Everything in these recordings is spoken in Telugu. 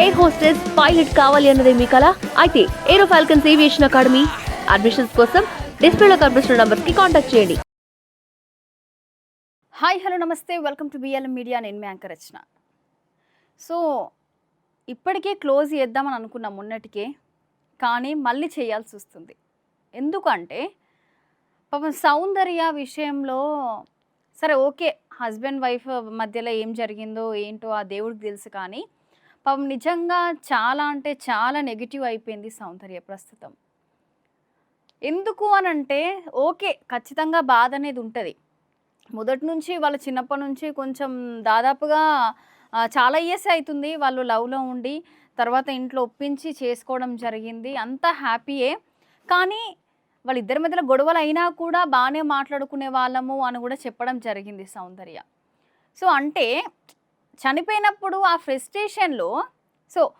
ఎయిర్ హోస్టెస్ పైలట్ కావాలి అన్నదే మీ కళ అయితే aero falcons aviation academy admissions కోసం డిస్ప్లేలో కనిపిస్తున్న నంబర్స్కి కాంటాక్ట్ చేయండి. హాయ్ హలో నమస్తే. వెల్కమ్ టు బిఎల్ఎం మీడియా నేను మీ యాంకర్ రచన. సో ఇప్పటికే క్లోజ్ చేద్దామని అనుకున్నాం మొన్నటికే కానీ మళ్ళీ చేయాల్సి వస్తుంది. ఎందుకంటే పాపం సౌందర్య విషయంలో సరే ఓకే హస్బెండ్ వైఫ్ మధ్యలో ఏం జరిగిందో ఏంటో ఆ దేవుడికి తెలుసు కానీ పాపం నిజంగా చాలా అంటే చాలా నెగిటివ్ అయిపోయింది సౌందర్య ప్రస్తుతం. ఎందుకు అని అంటే ఓకే ఖచ్చితంగా బాధ అనేది ఉంటుంది. మొదటి నుంచి వాళ్ళ చిన్నప్పటి నుంచి కొంచెం దాదాపుగా చాలా ఇయర్స్ అవుతుంది వాళ్ళు లవ్లో ఉండి తర్వాత ఇంట్లో ఒప్పించి చేసుకోవడం జరిగింది అంతా హ్యాపీయే. కానీ వాళ్ళిద్దరి మధ్యలో గొడవలు అయినా కూడా బాగానే మాట్లాడుకునే వాళ్ళము అని కూడా చెప్పడం జరిగింది సౌందర్య. సో అంటే చనిపోయినప్పుడు ఆ ఫ్రస్ట్రేషన్లో సో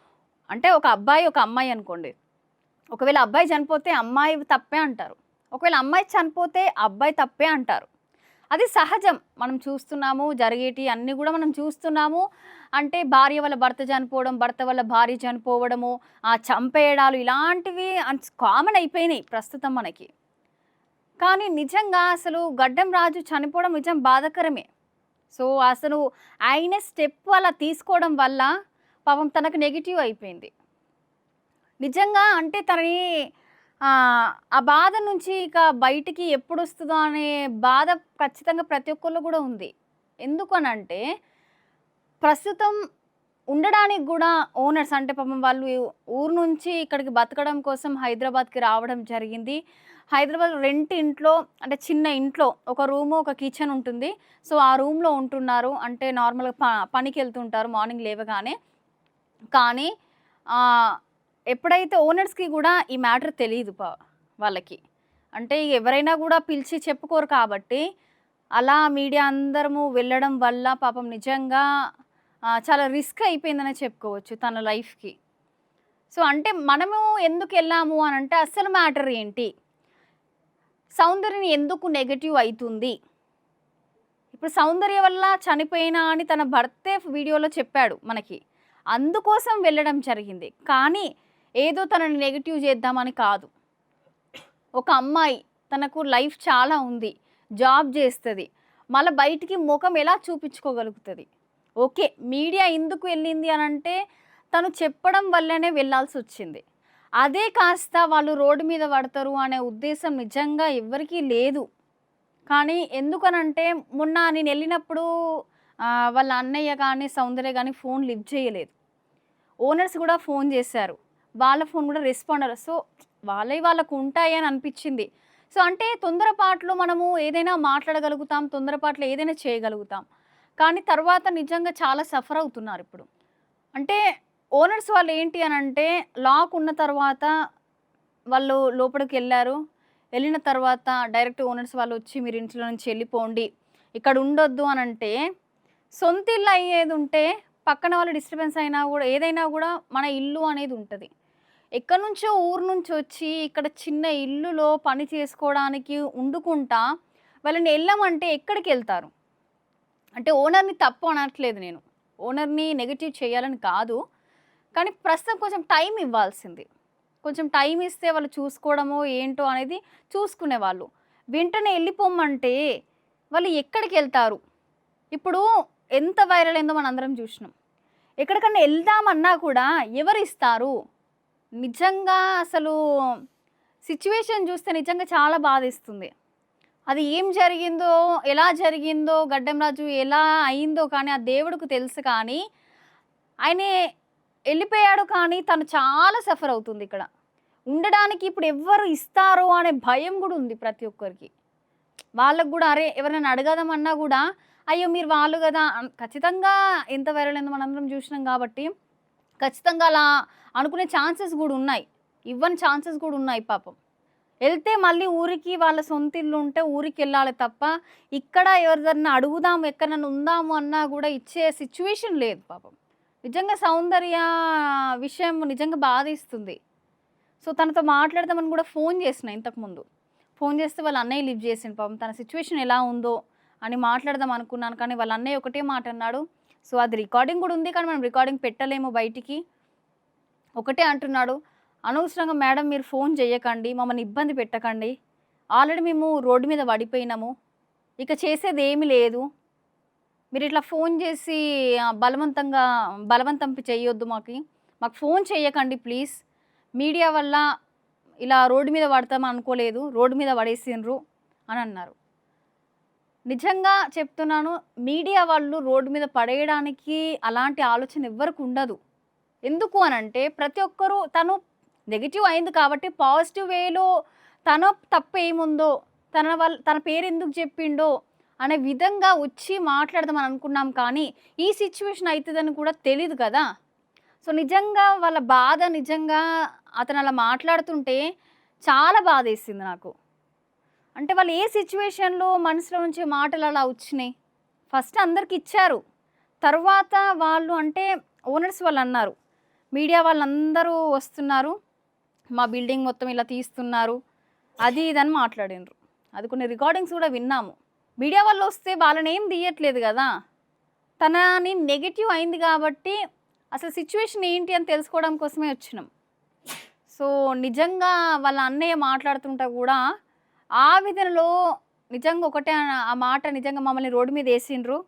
అంటే ఒక అబ్బాయి ఒక అమ్మాయి అనుకోండి. ఒకవేళ అబ్బాయి చనిపోతే అమ్మాయి తప్పే అంటారు. ఒకవేళ అమ్మాయి చనిపోతే అబ్బాయి తప్పే అంటారు. అది సహజం. మనం చూస్తున్నాము జరిగేటి అన్నీ కూడా మనం చూస్తున్నాము. అంటే భార్య వల్ల భర్త చనిపోవడం భర్త వల్ల భార్య చనిపోవడము ఆ చంపేయడాలు ఇలాంటివి కామన్ అయిపోయినాయి ప్రస్తుతం మనకి. కానీ నిజంగా అసలు గడ్డం రాజు చనిపోవడం నిజం బాధాకరమే. సో అసలు ఆయన స్టెప్ అలా తీసుకోవడం వల్ల పాపం తనకు నెగిటివ్ అయిపోయింది. నిజంగా అంటే తనని ఆ, ఆ బాధ నుంచి ఇక బయటికి ఎప్పుడు వస్తుందో అనే బాధ ఖచ్చితంగా ప్రతి ఒక్కళ్ళు కూడా ఉంది. ఎందుకనంటే ప్రస్తుతం ఉండడానికి కూడా ఓనర్స్ అంటే పాపం వాళ్ళు ఊరు నుంచి ఇక్కడికి బతకడం కోసం హైదరాబాద్కి రావడం జరిగింది. హైదరాబాద్ రెంట్ ఇంట్లో అంటే చిన్న ఇంట్లో ఒక రూము ఒక కిచెన్ ఉంటుంది. సో ఆ రూమ్లో ఉంటున్నారు. అంటే నార్మల్గా ప పనికి వెళ్తుంటారు మార్నింగ్ లేవగానే. కానీ ఎప్పుడైతే ఓనర్స్కి కూడా ఈ మ్యాటర్ తెలియదు వాళ్ళకి. అంటే ఎవరైనా కూడా పిలిచి చెప్పుకోరు కాబట్టి అలా మీడియా అందరము వెళ్ళడం వల్ల పాపం నిజంగా చాలా రిస్క్ అయిపోయిందనే చెప్పుకోవచ్చు తన లైఫ్కి. సో అంటే మనము ఎందుకు వెళ్ళాము అని అంటే అసలు మ్యాటర్ ఏంటి? సౌందర్యని ఎందుకు నెగటివ్ అవుతుంది ఇప్పుడు సౌందర్య వల్ల చనిపోయినా అని తన భర్తే వీడియోలో చెప్పాడు మనకి. అందుకోసం వెళ్ళడం జరిగింది. కానీ ఏదో తనని నెగిటివ్ చేద్దామని కాదు. ఒక అమ్మాయి తనకు లైఫ్ చాలా ఉంది. జాబ్ చేస్తుంది. మళ్ళీ బయటికి ముఖం ఎలా చూపించుకోగలుగుతుంది? ఓకే మీడియా ఎందుకు వెళ్ళింది అని అంటే తను చెప్పడం వల్లనే వెళ్ళాల్సి వచ్చింది. అదే కాస్త వాళ్ళు రోడ్డు మీద పడతారు అనే ఉద్దేశం నిజంగా ఎవ్వరికీ లేదు. కానీ ఎందుకనంటే మొన్న నేను వెళ్ళినప్పుడు వాళ్ళ అన్నయ్య కానీ సౌందర్య కానీ ఫోన్ లిఫ్ట్ చేయలేదు. ఓనర్స్ కూడా ఫోన్ చేశారు. వాళ్ళ ఫోన్ కూడా రెస్పాండ్ అవ్వరు సో వాళ్ళవి వాళ్ళకు ఉంటాయి అని అనిపించింది. సో అంటే తొందరపాట్లో మనము ఏదైనా మాట్లాడగలుగుతాం తొందరపాట్లో ఏదైనా చేయగలుగుతాం. కానీ తర్వాత నిజంగా చాలా సఫర్ అవుతున్నారు ఇప్పుడు. అంటే ఓనర్స్ వాళ్ళు ఏంటి అని అంటే లాక్ ఉన్న తర్వాత వాళ్ళు లోపలికి వెళ్ళారు. వెళ్ళిన తర్వాత డైరెక్ట్ ఓనర్స్ వాళ్ళు వచ్చి మీరు ఇంట్లో నుంచి వెళ్ళిపోండి. ఇక్కడ ఉండొద్దు అని అంటే సొంత ఇల్లు అయ్యేది ఉంటే పక్కన వాళ్ళు డిస్టర్బెన్స్ అయినా కూడా ఏదైనా కూడా మన ఇల్లు అనేది ఉంటుంది. ఎక్కడి నుంచో ఊరు నుంచి వచ్చి ఇక్కడ చిన్న ఇల్లులో పని చేసుకోవడానికి ఉండుకుంటా వాళ్ళని వెళ్ళమంటే ఎక్కడికి వెళ్తారు? అంటే ఓనర్ని తప్పు అనట్లేదు నేను. ఓనర్ని నెగిటివ్ చేయాలని కాదు. కానీ ప్రస్తుతం కొంచెం టైం ఇవ్వాల్సింది. కొంచెం టైం ఇస్తే వాళ్ళు చూసుకోవడమో ఏంటో అనేది చూసుకునేవాళ్ళు వెంటనే వెళ్ళిపోమంటే వాళ్ళు ఎక్కడికి వెళ్తారు? ఇప్పుడు ఎంత వైరల్ అయిందో మనం అందరం చూసినాం. ఎక్కడికన్నా వెళ్దామన్నా కూడా ఎవరు ఇస్తారు? నిజంగా అసలు సిచ్యువేషన్ చూస్తే నిజంగా చాలా బాధిస్తుంది. అది ఏం జరిగిందో ఎలా జరిగిందో గడ్డం రాజు ఎలా అయిందో కానీ ఆ దేవుడికి తెలుసు కానీ ఆయన వెళ్ళిపోయాడు కానీ తను చాలా సఫర్ అవుతుంది ఇక్కడ. ఉండడానికి ఇప్పుడు ఎవ్వరు ఇస్తారో అనే భయం కూడా ఉంది ప్రతి ఒక్కరికి. వాళ్ళకు కూడా అరే ఎవరైనా అడగదామన్నా కూడా అయ్యో మీరు వాళ్ళు కదా ఖచ్చితంగా ఎంత వైరల్ అయిందో మనందరం చూసినాం కాబట్టి ఖచ్చితంగా అలా అనుకునే ఛాన్సెస్ కూడా ఉన్నాయి. ఇవ్వని ఛాన్సెస్ కూడా ఉన్నాయి పాపం. వెళ్తే మళ్ళీ ఊరికి వాళ్ళ సొంత ఇల్లు ఉంటే ఊరికి వెళ్ళాలి తప్ప ఇక్కడ ఎవరిదన్నా అడుగుదాం ఎక్కడన్నా ఉందాము అన్నా కూడా ఇచ్చే సిచ్యువేషన్ లేదు పాపం. నిజంగా సౌందర్య విషయం నిజంగా బాధిస్తుంది. సో తనతో మాట్లాడదామని కూడా ఫోన్ చేసిన ఇంతకుముందు ఫోన్ చేస్తే వాళ్ళ అన్నయ్య లిఫ్ట్ చేసిండు. పాపం తన సిచ్యువేషన్ ఎలా ఉందో అని మాట్లాడదాం అనుకున్నాను. కానీ వాళ్ళ అన్నయ్య ఒకటే మాట అన్నాడు. సో అది రికార్డింగ్ కూడా ఉంది. కానీ మనం రికార్డింగ్ పెట్టలేము బయటికి. ఒకటే అంటున్నాడు. అనవసరంగా మేడం మీరు ఫోన్ చేయకండి. మమ్మల్ని ఇబ్బంది పెట్టకండి. ఆల్రెడీ మేము రోడ్డు మీద పడిపోయినాము. ఇక చేసేది ఏమీ లేదు. మీరు ఇట్లా ఫోన్ చేసి బలవంతంగా బలవంతం చేయొద్దు మాకు. మాకు ఫోన్ చేయకండి ప్లీజ్. మీడియా వల్ల ఇలా రోడ్డు మీద పడతాం అనుకోలేదు రోడ్డు మీద పడేసిండ్రు అని అన్నారు. నిజంగా చెప్తున్నాను మీడియా వాళ్ళు రోడ్డు మీద పడేయడానికి అలాంటి ఆలోచన ఎవ్వరికి ఉండదు. ఎందుకు అని అంటే ప్రతి ఒక్కరూ తను నెగిటివ్ అయింది కాబట్టి పాజిటివ్ వేలో తన తప్పు ఏముందో తన వల్ల తన పేరు ఎందుకు చెప్పిండో అనే విధంగా వచ్చి మాట్లాడదామని అనుకున్నాం కానీ ఈ సిచ్యువేషన్ అవుతుందని కూడా తెలియదు కదా. సో నిజంగా వాళ్ళ బాధ నిజంగా అతను అలా మాట్లాడుతుంటే చాలా బాధ వేసింది నాకు. అంటే వాళ్ళు ఏ సిచ్యువేషన్లో మనసులో నుంచి మాటలు అలా వచ్చినాయి? ఫస్ట్ అందరికి ఇచ్చారు. తర్వాత వాళ్ళు అంటే ఓనర్స్ వాళ్ళు అన్నారు. మీడియా వాళ్ళందరూ వస్తున్నారు. మా బిల్డింగ్ మొత్తం ఇలా తీస్తున్నారు. అది ఇదని మాట్లాడినరు. అది కొన్ని రికార్డింగ్స్ కూడా విన్నాము. మీడియా వాళ్ళు వస్తే వాళ్ళని ఏం తీయట్లేదు కదా. తనని నెగిటివ్ అయింది కాబట్టి అసలు సిచ్యువేషన్ ఏంటి అని తెలుసుకోవడం కోసమే వచ్చినాం. సో నిజంగా వాళ్ళ అన్నయ్య మాట్లాడుతుంటా కూడా ఆ విధంలో నిజంగా ఒకటే ఆ- ఆ మాట నిజంగా మమ్మల్ని రోడ్డు మీద వేసిండ్రు.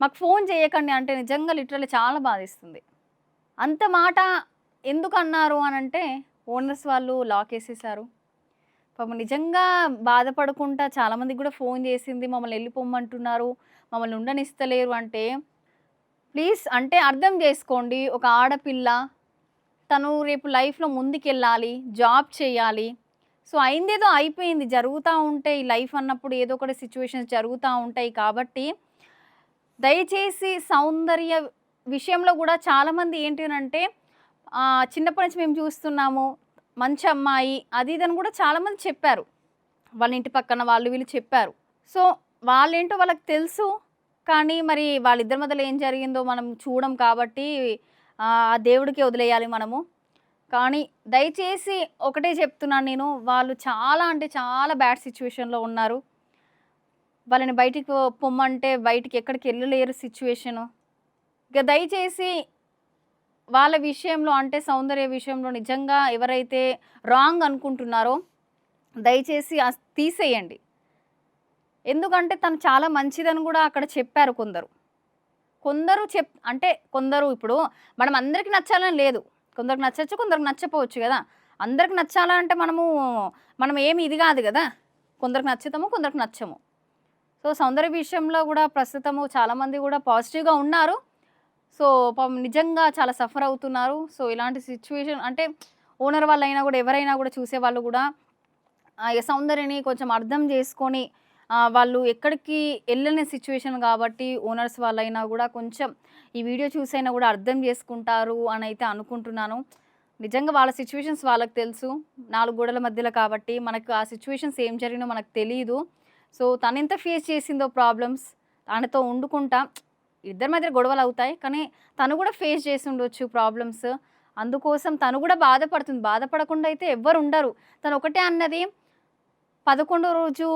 మాకు ఫోన్ చేయకండి అంటే నిజంగా లిటరల్లీ చాలా బాధిస్తుంది. అంత మాట ఎందుకు అన్నారు అని అంటే ఓనర్స్ వాళ్ళు లాక్ వేసేసారు. పాపం నిజంగా బాధపడకుండా చాలామందికి కూడా ఫోన్ చేసింది మమ్మల్ని వెళ్ళిపోమ్మంటున్నారు మమ్మల్ని ఉండనిస్తలేరు అంటే ప్లీజ్ అంటే అర్థం చేసుకోండి ఒక ఆడపిల్ల తను రేపు లైఫ్లో ముందుకెళ్ళాలి జాబ్ చేయాలి. సో అయిందేదో అయిపోయింది జరుగుతూ ఉంటాయి లైఫ్ అన్నప్పుడు ఏదో ఒకటి సిచ్యువేషన్స్ జరుగుతూ ఉంటాయి కాబట్టి దయచేసి సౌందర్య విషయంలో కూడా చాలామంది ఏంటి అని అంటే చిన్నప్పటి నుంచి మేము చూస్తున్నాము మంచి అమ్మాయి అది ఇదని కూడా చాలామంది చెప్పారు. వాళ్ళ ఇంటి పక్కన వాళ్ళు వీళ్ళు చెప్పారు. సో వాళ్ళేంటో వాళ్ళకి తెలుసు. కానీ మరి వాళ్ళిద్దరి మధ్యలో ఏం జరిగిందో మనం చూడం కాబట్టి ఆ దేవుడికి వదిలేయాలి మనము. కానీ దయచేసి ఒకటే చెప్తున్నాను నేను. వాళ్ళు చాలా అంటే చాలా బ్యాడ్ సిచ్యువేషన్లో ఉన్నారు. వాళ్ళని బయటికి పొమ్మంటే బయటికి ఎక్కడికి వెళ్ళలేరు సిచ్యువేషను. ఇక దయచేసి వాళ్ళ విషయంలో అంటే సౌందర్య విషయంలో నిజంగా ఎవరైతే రాంగ్ అనుకుంటున్నారో దయచేసి తీసేయండి. ఎందుకంటే తను చాలా మంచిదని కూడా అక్కడ చెప్పారు కొందరు. కొందరు చెప్ అంటే కొందరు ఇప్పుడు మనం అందరికీ నచ్చాలని లేదు. కొందరికి నచ్చచ్చు కొందరికి నచ్చపోవచ్చు కదా. అందరికి నచ్చాలంటే మనము మనం ఏమి ఇది కాదు కదా. కొందరికి నచ్చుతాము కొందరికి నచ్చము. సో సౌందర్య విషయంలో కూడా ప్రస్తుతము చాలామంది కూడా పాజిటివ్గా ఉన్నారు. సో పాపం నిజంగా చాలా సఫర్ అవుతున్నారు. సో ఇలాంటి సిచ్యువేషన్ అంటే ఓనర్ వాళ్ళైనా కూడా ఎవరైనా కూడా చూసే వాళ్ళు కూడా ఈ సౌందర్యని కొంచెం అర్థం చేసుకొని వాళ్ళు ఎక్కడికి వెళ్ళని సిచ్యువేషన్ కాబట్టి ఓనర్స్ వాళ్ళైనా కూడా కొంచెం ఈ వీడియో చూసైనా కూడా అర్థం చేసుకుంటారు అని అయితే అనుకుంటున్నాను. నిజంగా వాళ్ళ సిచ్యువేషన్స్ వాళ్ళకి తెలుసు. నాలుగు గోడల మధ్యలో కాబట్టి మనకు ఆ సిచ్యువేషన్స్ ఏం జరిగినో మనకు తెలియదు సో తను ఎంత ఫేస్ చేసిందో ప్రాబ్లమ్స్ తనతో వండుకుంటా ఇద్దరి మధ్య గొడవలు అవుతాయి. కానీ తను కూడా ఫేస్ చేసి ఉండొచ్చు ప్రాబ్లమ్స్ అందుకోసం తను కూడా బాధపడుతుంది. బాధపడకుండా అయితే ఎవ్వరు ఉండరు. తను ఒకటే అన్నది పదకొండో రోజు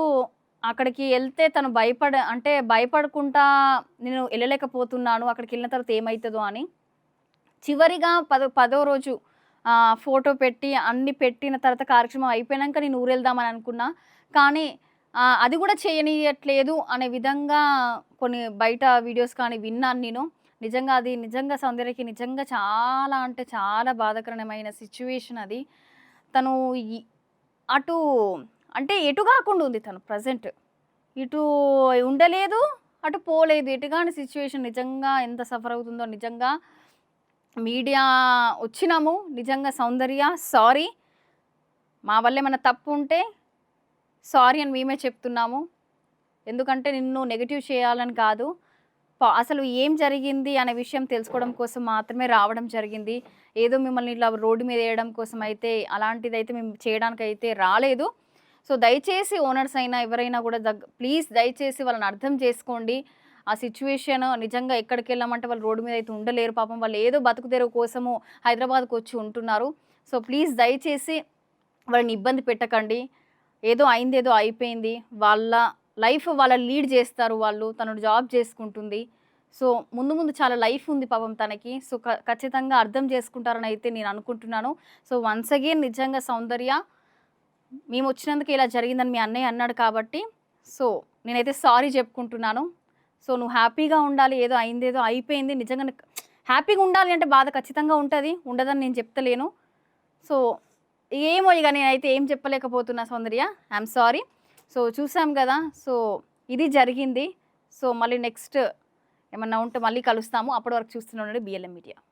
అక్కడికి వెళ్తే తను భయపడ అంటే భయపడకుండా నేను వెళ్ళలేకపోతున్నాను. అక్కడికి వెళ్ళిన తర్వాత ఏమవుతుందో అని చివరిగా పదో పదో రోజు ఫోటో పెట్టి అన్ని పెట్టిన తర్వాత కార్యక్రమం అయిపోయాక నేను ఊరు వెళ్దామని అనుకున్నా. కానీ అది కూడా చేయనీయట్లేదు అనే విధంగా కొన్ని బయట వీడియోస్ కానీ విన్నాను నేను. నిజంగా అది నిజంగా సౌందర్యకి నిజంగా చాలా అంటే చాలా బాధాకరమైన సిచ్యువేషన్ అది. తను అటు అంటే ఎటు కాకుండా ఉంది తను ప్రజెంట్ ఇటు ఉండలేదు అటు పోలేదు. ఎటుగాని సిచ్యువేషన్ నిజంగా ఎంత సఫర్ అవుతుందో నిజంగా మీడియా వచ్చినాము. నిజంగా సౌందర్య సారీ మా వల్ల ఏమైనా తప్పు ఉంటే సారీ అని మేమే చెప్తున్నాము. ఎందుకంటే నిన్ను నెగిటివ్ చేయాలని కాదు. అసలు ఏం జరిగింది అనే విషయం తెలుసుకోవడం కోసం మాత్రమే రావడం జరిగింది. ఏదో మిమ్మల్ని ఇట్లా రోడ్డు మీద వేయడం కోసం అయితే అలాంటిది అయితే మేము చేయడానికి అయితే రాలేదు. సో దయచేసి ఓనర్స్ అయినా ఎవరైనా కూడా దగ్గ ప్లీజ్ దయచేసి వాళ్ళని అర్థం చేసుకోండి. ఆ సిచ్యువేషన్ నిజంగా ఎక్కడికి వెళ్ళామంటే వాళ్ళు రోడ్డు మీద అయితే ఉండలేరు. పాపం వాళ్ళు ఏదో బతుకుతెరువు కోసము హైదరాబాద్కి వచ్చి ఉంటున్నారు. సో ప్లీజ్ దయచేసి వాళ్ళని ఇబ్బంది పెట్టకండి. ఏదో అయింది ఏదో అయిపోయింది. వాళ్ళ లైఫ్ వాళ్ళ లీడ్ చేస్తారు వాళ్ళు తను జాబ్ చేసుకుంటుంది. సో ముందు ముందు చాలా లైఫ్ ఉంది పాపం తనకి. సో క- ఖచ్చితంగా అర్థం చేసుకుంటారని అయితే నేను అనుకుంటున్నాను. సో వన్స్ అగైన్ నిజంగా సౌందర్య మేము వచ్చినందుకు ఇలా జరిగిందని మీ అన్నయ్య అన్నాడు కాబట్టి సో నేనైతే సారీ చెప్పుకుంటున్నాను. సో నువ్వు హ్యాపీగా ఉండాలి ఏదో అయింది ఏదో అయిపోయింది. నిజంగా హ్యాపీగా ఉండాలి అంటే బాధ ఖచ్చితంగా ఉంటుంది. ఉండదని నేను చెప్తలేను. సో ఏమో ఇక నేనైతే ఏం చెప్పలేకపోతున్నా సౌందర్య. ఐఎమ్ సారీ సో చూసాం కదా సో ఇది జరిగింది. సో మళ్ళీ నెక్స్ట్ ఏమన్నా ఉంటే మళ్ళీ కలుస్తాము. అప్పటి వరకు చూస్తూనే ఉండండి బిఎల్ఎం మీడియా